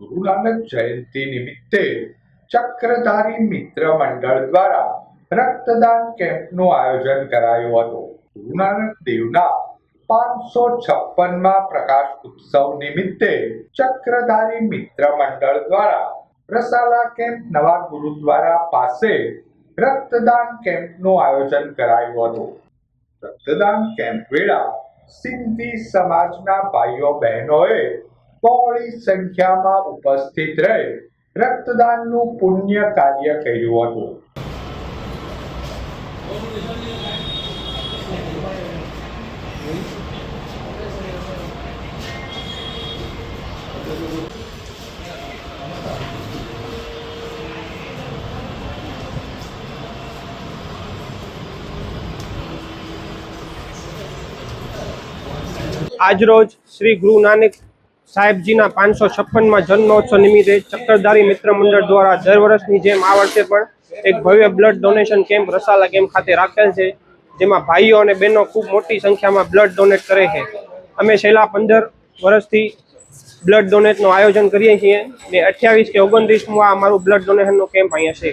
ગુરુ નાનક જયંતિ નિમિત્તે ચક્રધારી મિત્ર મંડળ દ્વારા રક્તદાન કેમ્પનું આયોજન કરાયું હતું. ગુરુ નાનક દેવના પાંચસો છપ્પનમાં પ્રકાશ ઉત્સવ નિમિત્તે ચક્રધારી મિત્ર મંડળ દ્વારા રસાલા કેમ્પ નવા ગુરુદ્વારા પાસે રક્તદાન કેમ્પનું આયોજન કરાયું હતું. રક્તદાન કેમ્પ વેળા સિંધી સમાજના ભાઈઓ બહેનોએ બહોળી સંખ્યામાં ઉપસ્થિત રહી. રક્તદાનનું પુણ્ય કાર્ય કર્યું હતું. આજરોજ શ્રી ગુરુ નાનક સાહેબજીના પાંચસો છપ્પનમાં જન્મોત્સવ નિમિત્તે ચક્કરધારી મિત્ર મંડળ દ્વારા દર વર્ષની જેમ આ વર્ષે પણ એક ભવ્ય blood donation camp Rasala camp ખાતે રાખેલ છે, જેમાં ભાઈઓ અને બહેનો ખૂબ મોટી સંખ્યામાં બ્લડ ડોનેટ કરે છે. અમે છેલ્લા પંદર વર્ષથી બ્લડ ડોનેટનું આયોજન કરીએ છીએ ને અઠ્યાવીસ કે ઓગણત્રીસમાં અમારું બ્લડ ડોનેશનનો કેમ્પ અહીંયા છે.